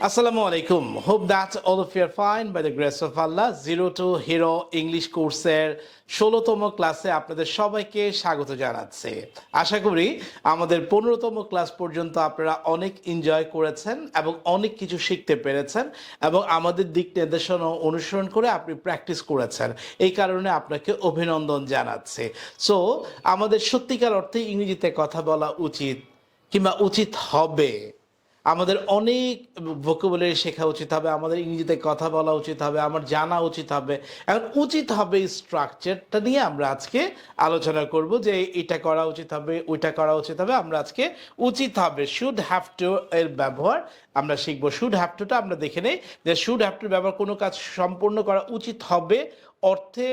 Alaikum. Hope that all of you are fine by the grace of Allah. Zero to Hero English কোর্সের ষোলোতম ক্লাসে আপনাদের সবাইকে স্বাগত জানাচ্ছি আশা করি আমাদের পনেরোতম ক্লাস পর্যন্ত আপনারা অনেক এনজয় করেছেন এবং অনেক কিছু শিখতে পেরেছেন এবং আমাদের দিক নির্দেশনা অনুসরণ করে আপনি প্র্যাকটিস করেছেন এই কারণে আপনাকে অভিনন্দন জানাচ্ছি সো আমাদের সত্যিকার অর্থে ইংরেজিতে কথা বলা উচিত কিংবা উচিত হবে আমাদের অনেক ভোকাবুলারি শেখা উচিত হবে, আমাদের ইংরেজিতে কথা বলা উচিত হবে, আমার জানা উচিত হবে। এখন উচিত হবে স্ট্রাকচারটা নিয়ে আমরা আজকে আলোচনা করব যে এটা করা উচিত হবে, ওইটা করা উচিত হবে। আমরা আজকে উচিত হবে শুড হ্যাভ টু এর ব্যবহার আমরা শিখব। শুড হ্যাভ টুটা আমরা দেখে নেই যে শুড হ্যাভ টু ব্যবহার কোনো কাজ সম্পূর্ণ করা উচিত হবে অর্থে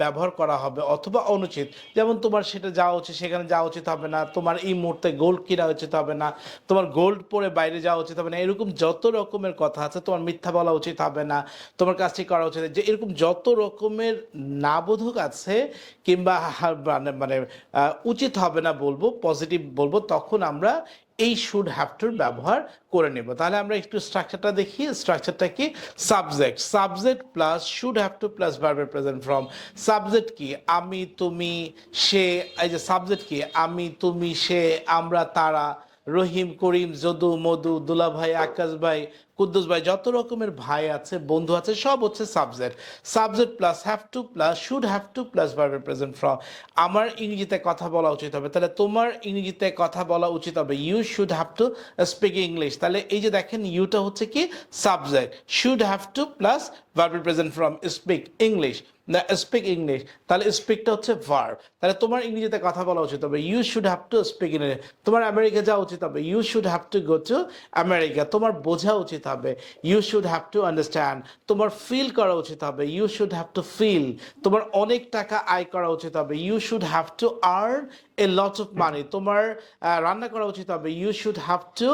ব্যবহার করা হবে অথবা অনুচিত। যেমন তোমার সেটা যাওয়া উচিত, সেখানে যাওয়া উচিত হবে না, তোমার এই মুহূর্তে গোল্ড কিনা উচিত হবে না, তোমার গোল্ড পরে বাইরে যাওয়া উচিত হবে না, এরকম যত রকমের কথা আছে, তোমার মিথ্যা বলা উচিত হবে না, তোমার কাজটি করা উচিত যে এরকম যত রকমের নাবোধক আছে কিংবা মানে মানে উচিত হবে না বলব পজিটিভ বলব, তখন আমরা এই শুড হ্যাভ টুর ব্যবহার করে নেব। তাহলে আমরা একটু স্ট্রাকচারটা দেখি। স্ট্রাকচারটা কি? Subject subject plus should have to plus ভার্বের প্রেজেন্ট ফর্ম সাবজেক্ট কি? আমি, তুমি, সে, এই যে সাবজেক্ট কি? আমি, তুমি, সে, আমরা, তারা, রহিম, করিম, যদু, মধু, দুলাভাই, আকাশ ভাই কুদ্দুস ভাই, যত রকমের ভাই আছে, বন্ধু আছে, সব হচ্ছে subject subject plus have to plus should have to plus ভার্বের প্রেজেন্ট ফ্রম আমার ইংরেজিতে কথা বলা উচিত হবে, তাহলে তোমার ইংরেজিতে কথা বলা উচিত হবে। You should have to speak English তাহলে এই যে দেখেন ইউটা হচ্ছে কি subject should have to plus ভার্বের প্রেজেন্ট ফ্রম স্পিক ইংলিশ না স্পিক ইংলিশ তাহলে স্পিকটা হচ্ছে ভার্ব তাহলে তোমার ইংরেজিতে কথা বলা উচিত হবে you should have to speak English তোমার আমেরিকা যাওয়া উচিত হবে you should have to go to America তোমার বোঝা উচিত হবে you should have to understand তোমার ফিল করা উচিত হবে you should have to feel তোমার অনেক টাকা আয় করা উচিত হবে you should have to earn a lot of money তোমার রান্না করা উচিত হবে। You should have to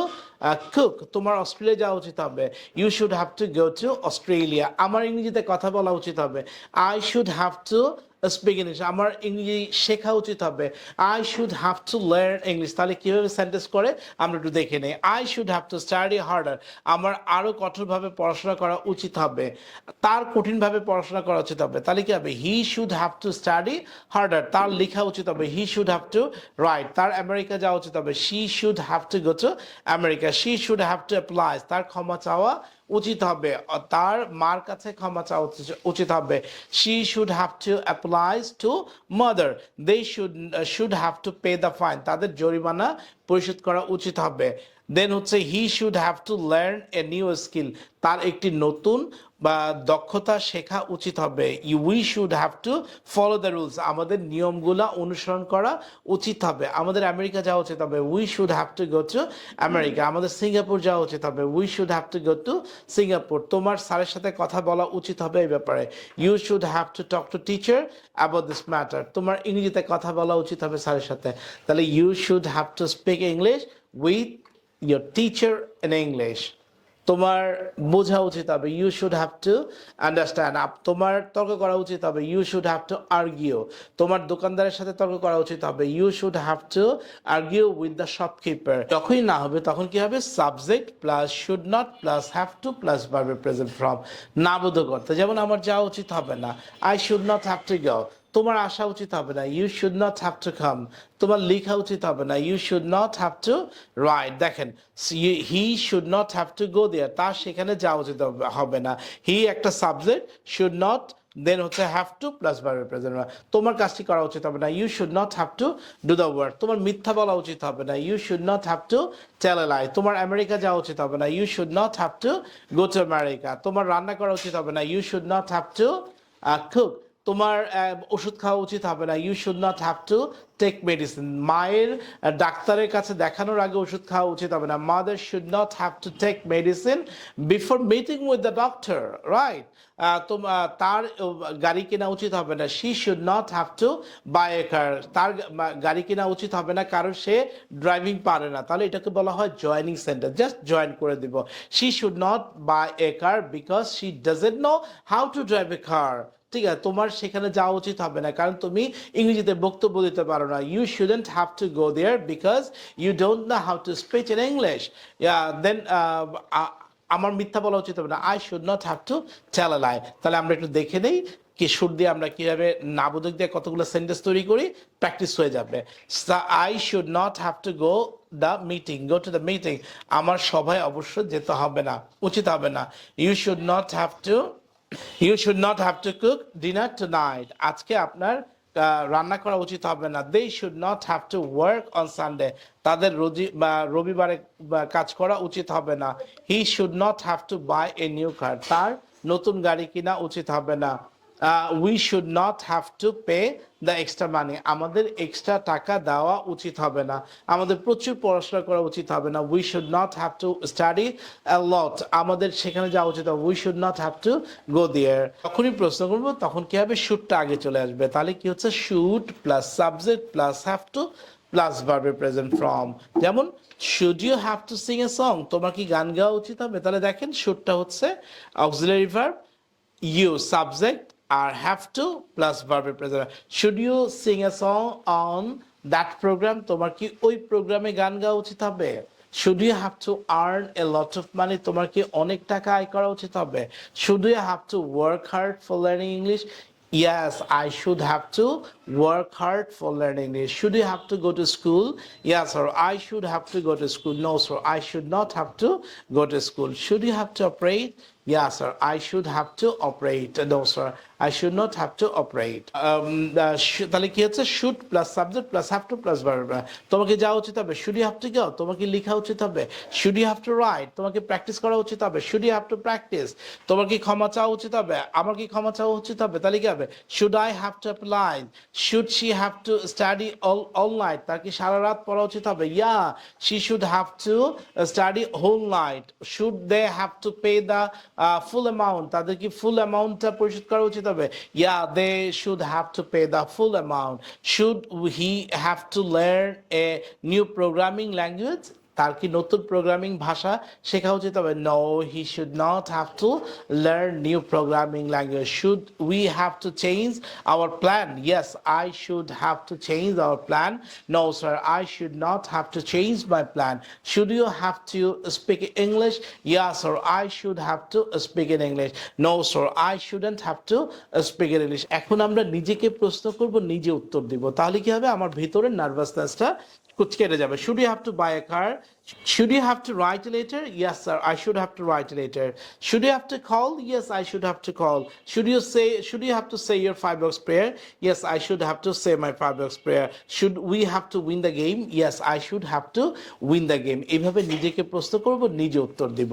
cook তোমার অস্ট্রেলিয়া যাওয়া উচিত হবে। You should have to go to Australia আমার ইংরেজিতে কথা বলা উচিত হবে। I should have to speak English আমার ইংরেজি শেখা উচিত হবে। I should have to learn English তাহলে কীভাবে সেন্টেন্স করে? আমরা একটু দেখে নিই। I should have to study harder আমার আরও কঠোরভাবে পড়াশোনা করা উচিত হবে। তার কঠিনভাবে পড়াশোনা করা উচিত হবে। তাহলে কি হবে? He should have to study harder তার লেখা উচিত হবে। He should have to write তার আমেরিকা যাওয়া উচিত হবে। She should have to go to America she should have to apply তার ক্ষমা চাওয়া উচিত হবে। তার মার কাছে ক্ষমা চাওয়া উচিত- হবে। She should have to apologise mother. They should uh, should have to pay the fine. তাদের জরিমানা পরিশোধ করা উচিত হবে। দেন হচ্ছে he should have to learn a new skill তার একটি নতুন বা দক্ষতা শেখা উচিত হবে। You we should have to follow the rules আমাদের নিয়মগুলা অনুসরণ করা উচিত হবে। আমাদের আমেরিকা যাওয়া উচিত হবে। We should have to go to America আমাদের সিঙ্গাপুর যাওয়া উচিত হবে। We should have to go to Singapore তোমার স্যারের সাথে কথা বলা উচিত হবে এই ব্যাপারে। You should have to talk to teacher about this matter তোমার ইংরেজিতে কথা বলা উচিত হবে স্যারের সাথে। তাহলে you should have to speak English with your teacher in English. তোমার বোঝা উচিত হবে you should have to understand up, তোমার তর্ক করা উচিত হবে you should have to argue তোমার দোকানদারের সাথে তর্ক করা উচিত হবে you should have to argue with the shopkeeper যখনই না হবে, তখন কি হবে? Subject plus should not plus have to plus ভার্বের প্রেজেন্ট ফ্রম না করতে যেমন আমার যাওয়া উচিত হবে না I should not have to go তোমার আসা উচিত হবে না। You should not have to come তোমার লেখা উচিত হবে না। You should not have to write দেখেন he should not have to go there তার সেখানে যাওয়া উচিত হবে- না। হি একটা সাবজেক্ট শুড নট দেন হচ্ছে হ্যাভ টু প্লাস ভার্বের প্রেজেন্ট তোমার কাজটি করা উচিত হবে না। You should not have to do the work তোমার মিথ্যা বলা উচিত হবে না। You should not have to tell lie তোমার আমেরিকা যাওয়া উচিত হবে না। You should not have to go to America তোমার রান্না করা উচিত হবে না। You should not have to cook তোমার ওষুধ খাওয়া উচিত হবে না। You should not have to take medicine মায়ের ডাক্তারের কাছে দেখানোর আগে ওষুধ খাওয়া উচিত হবে না। Mother should not have to take medicine before meeting with the doctor right তোমার তার গাড়ি কেনা উচিত হবে না। She should not have to buy a car তার গাড়ি কেনা উচিত হবে না, কারণ সে ড্রাইভিং পারে না। তাহলে এটাকে বলা হয় জয়নিং সেন্টার জাস্ট জয়েন করে দিব। She should not buy a car because she doesn't know how to drive a car ঠিক আছে, তোমার সেখানে যাওয়া উচিত হবে না। কারণ তুমি ইংরেজিতে বক্তব্য দিতে পারো না। You shouldn't have to go there because you don't know how to speech in English then আমার মিথ্যা বলা উচিত হবে না। I should not have to tell a lie তাহলে আমরা একটু দেখে নেই কি সুর দিয়ে আমরা কীভাবে নাবোধক দিয়ে কতগুলো সেন্টেন্স তৈরি করি প্র্যাকটিস হয়ে যাবে। I should not have to go the meeting go to the meeting আমার সভায় অবশ্য যেতে হবে না, উচিত হবে না। You should not have to you should not have to cook dinner tonight আজকে আপনার রান্না করা উচিত হবে না। They should not have to work on Sunday তাদের রোজি, বা রবিবারে কাজ করা উচিত হবে না। He should not have to buy a new car তার নতুন গাড়ি কিনা উচিত হবে না। We should not have to pay the extra money আমাদের এক্সট্রা টাকা দেওয়া উচিত হবে না। আমাদের প্রচুর পড়াশোনা করা উচিত হবে না। We should not have to study lot আমাদের সেখানে যাওয়া উচিত হবে। We should not have to go there যখনই প্রশ্ন করব, তখন কি হবে? শুটটা আগে চলে আসবে। তাহলে কি হচ্ছে? Should plus subject plus have to plus ভার্বে present form যেমন should you have to sing a song তোমার কি গান গাওয়া উচিত হবে? তাহলে দেখেন শুটটা হচ্ছে auxiliary verb you subject are have to plus verb present should you sing a song on that program তোমার কি ওই প্রোগ্রামে গান গাওয়া উচিত হবে should you have to earn a lot of money তোমার কি অনেক টাকা আয় করা উচিত হবে should you have to work hard for learning english Yes, I should have to work hard for learning English. Should you have to go to school? Yes, or I should have to go to school. No, sir, I should not have to go to school. Should you have to operate? Yes, sir, I should have to operate. No, sir, I should not have to operate. Um, তাহলে কি হচ্ছে should plus subject plus have to plus. তোমাকে যাওয়া উচিত হবে should you have to go তোমাকে লেখা উচিত হবে should you have to write তোমাকে প্র্যাকটিস করা উচিত হবে should you have to practice তোমার কি ক্ষমা চাওয়া উচিত হবে আমার কি ক্ষমা চাওয়া উচিত হবে তাহলে কি হবে should I have to apply should she have to study all all night তার কি সারা রাত পড়া উচিত হবে yeah she should have to study whole night should they have to pay the uh, full amount তাদের কি ফুল অ্যামাউন্টটা পরিশোধ করা উচিত হবে yeah they should have to pay the full amount should he have to learn a new programming language তার কি নতুন প্রোগ্রামিং ভাষা শেখা উচিত হবে? No he should not have to learn new programming language should we have to change our plan yes I should have to change our plan no sir I should not have to change my plan should you have to speak English yeah sir I should have to speak in English no sir I shouldn't have to speak in English এখন আমরা নিজেকে প্রশ্ন করব, নিজে উত্তর দিব। তাহলে কি হবে? আমার ভিতরের নার্ভাসনেসটা কেটে যাবে। Should you have to buy a car should you have to write letter yes sir I should have to write letter should you have to call yes I should have to call should you say should you have to say your five box prayer yes I should have to say my five box prayer should we have to win the game yes I should have to win the game এইভাবে নিজেকে প্রশ্ন করব, নিজে উত্তর দিব।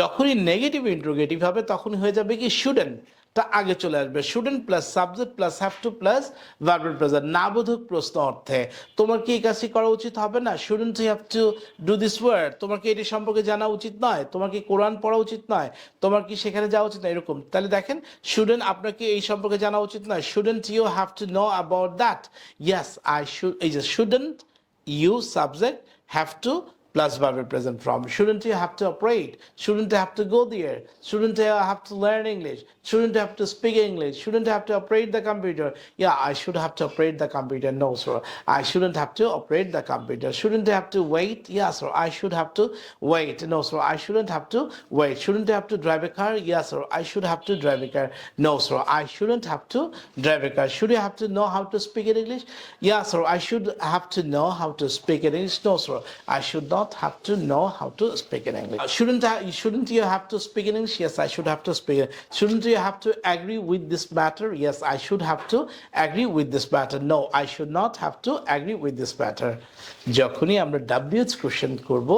যখনই negative interrogative হবে, তখনই হয়ে যাবে কি শুডেন্ট তা আগে চলে আসবে। Student plus subject plus have to plus verbal present নাবোধক প্রশ্ন অর্থে। তোমার কি এই কাজটি করা উচিত হবে না? Student you have to do this word তোমার কি এটি সম্পর্কে জানা উচিত নয়? তোমার কি কোরআন পড়া উচিত নয়? তোমার কি সেখানে যাওয়া উচিত নয়? এরকম। তাহলে দেখেন স্টুডেন্ট আপনাকে এই সম্পর্কে জানা উচিত নয়। Student you have to know about that yes I should এই যে student you subject have to plus verb present from. Shouldn't you have to operate? Shouldn't you have to go there? Shouldn't you have to learn English? Shouldn't have to speak English? Shouldn't have to operate the computer? Yeah, I should have to operate the computer. No, sir. I shouldn't have to operate the computer. Shouldn't have to wait? Yes, sir. I should have to wait. No, sir. I shouldn't have to wait. Shouldn't have to drive a car? Yes, sir. I should have to drive a car. No, sir. I shouldn't have to drive a car. Should you have to know how to speak in English? Yes, sir. I should have to know how to speak in English. No, sir. I should not have to know how to speak in English. Uh, shouldn't I, shouldn't you have to speak in English? Yes, I should have to speak. Shouldn't you have to agree with this matter? Yes, I should have to agree with this matter. No, I should not have to agree with this matter. যখনই আমরা WH question করব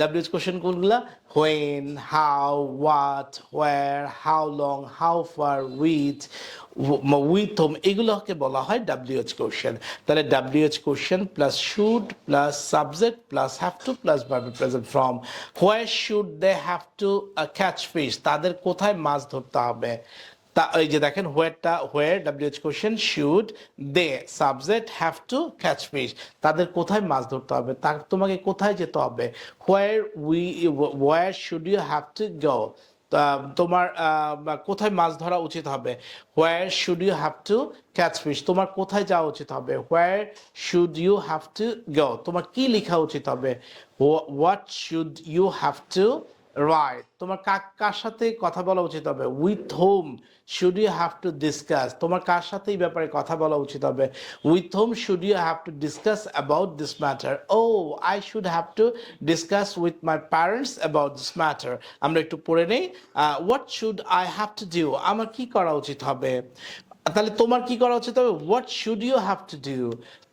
WH question কোনগুলা? When how what where how long how far with with whom এগুলোকে বলা হয় WH question তাহলে WH question plus should plus subject plus have to plus verb present form where should they have to catch fish তাদের কোথায় মাছ ধরতে হবে? তা এই যে দেখেন হোয়ারটা where WH question should they subject have to catch fish তাদের কোথায় মাছ ধরতে হবে? তার তোমাকে কোথায় যেতে হবে? Where we where should you have to go তোমার কোথায় মাছ ধরা উচিত হবে? Where should you have to catch fish তোমার কোথায় যাওয়া উচিত হবে? Where should you have to go তোমার কি লেখা উচিত হবে? What should you have to write তোমার কার সাথে কথা বলা উচিত হবে? With whom should you have to discuss তোমার কার সাথে এই ব্যাপারে কথা বলা উচিত হবে? With whom should you have to discuss about this matter O I should have to discuss with my parents about this matter আমরা একটু পড়ে নেই। What should I have to do আমার কি করা উচিত হবে? তাহলে তোমার কি করা উচিত হবে? What should you have to do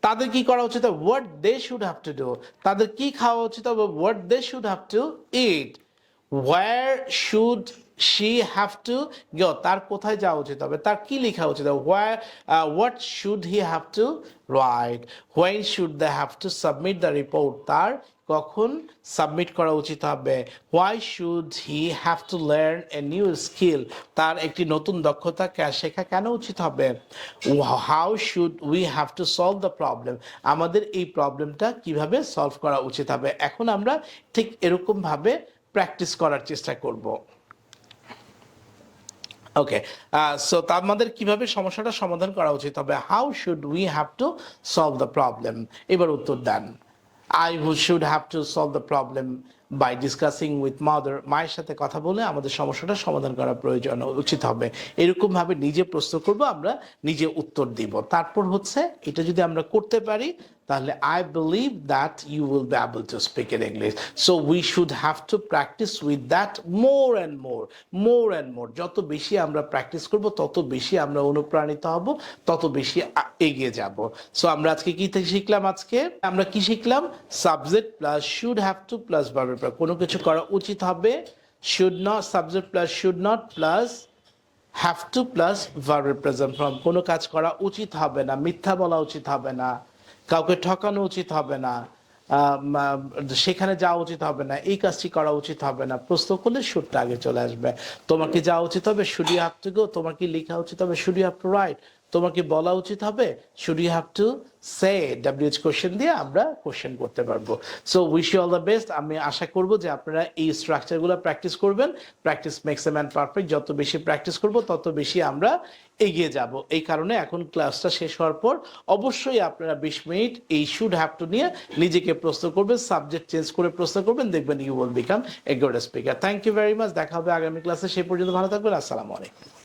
তাদের কি করা উচিত হবে? What they should have to do তাদের কি খাওয়া উচিত হবে? What they should have to eat where should she have to go তার কোথায় যাওয়া উচিত হবে? তার কি লেখা উচিত হবে? Where what should he have to write when should they have to submit the report তার কখন সাবমিট করা উচিত হবে? Why should he have to learn a new skill তার একটি নতুন দক্ষতা শেখা কেন উচিত হবে? How should we have to solve the problem আমাদের এই প্রবলেমটা কীভাবে সলভ করা উচিত হবে? এখন আমরা ঠিক এরকমভাবে প্র্যাকটিস করার চেষ্টা করব। ওকে সো তার আমাদের কীভাবে সমস্যাটা সমাধান করা উচিত হবে? How should we have to solve the problem এবার উত্তর দেন। I should have to solve the problem by discussing with mother মায়ের সাথে কথা বলে আমাদের সমস্যাটা সমাধান করা প্রয়োজন, উচিত হবে। এরকম ভাবে নিজে প্রশ্ন করব, আমরা নিজে উত্তর দিব। তারপর হচ্ছে, এটা যদি আমরা করতে পারি, তাহলে I believe that you will be able to speak in English so we should have to practise with that more and more more and more যত বেশি আমরা প্র্যাকটিস করব, তত বেশি আমরা অনুপ্রাণিত হব, তত বেশি এগিয়ে যাব। সো আমরা আজকে কি শিখলাম আজকে? আমরা কি শিখলাম? Subject plus should have to plus ভার্বের কোনো কিছু করা উচিত হবে should not subject plus should not plus have to plus ভার্বের প্রেজেন্ট ফর্ম কোনো কাজ করা উচিত হবে না, মিথ্যা বলা উচিত হবে না, কাউকে ঠকানো উচিত হবে না সেখানে যাওয়া উচিত হবে না, এই কাজটি করা উচিত হবে না, প্রশ্ন করলে সুরটা আগে চলে আসবে। তোমার কি যাওয়া উচিত হবে? শুড হাফ টু গো তোমার কি লেখা উচিত হবে? শুড হাফ টু রাইট তোমার কি বলা উচিত হবে should you have to say W H question দিয়ে আমরা কোশ্চেন করতে পারব। So wish you all the best আমি আশা করব যে আপনারা এই স্ট্রাকচারগুলো প্র্যাকটিস করবেন। Practice makes a man perfect যত বেশি প্র্যাকটিস করব, তত বেশি আমরা এগিয়ে যাব। এই কারণে এখন ক্লাসটা শেষ হওয়ার পর অবশ্যই আপনারা বিশ মিনিট এই শুড হ্যাভ টু নিয়ে নিজেকে প্রশ্ন করবেন সাবজেক্ট চেঞ্জ করে প্রশ্ন করবেন, দেখবেন you will become a good speaker thank you very much দেখা হবে আগামী ক্লাসে সেই পর্যন্ত ভালো থাকবেন। আসসালামু আলাইকুম।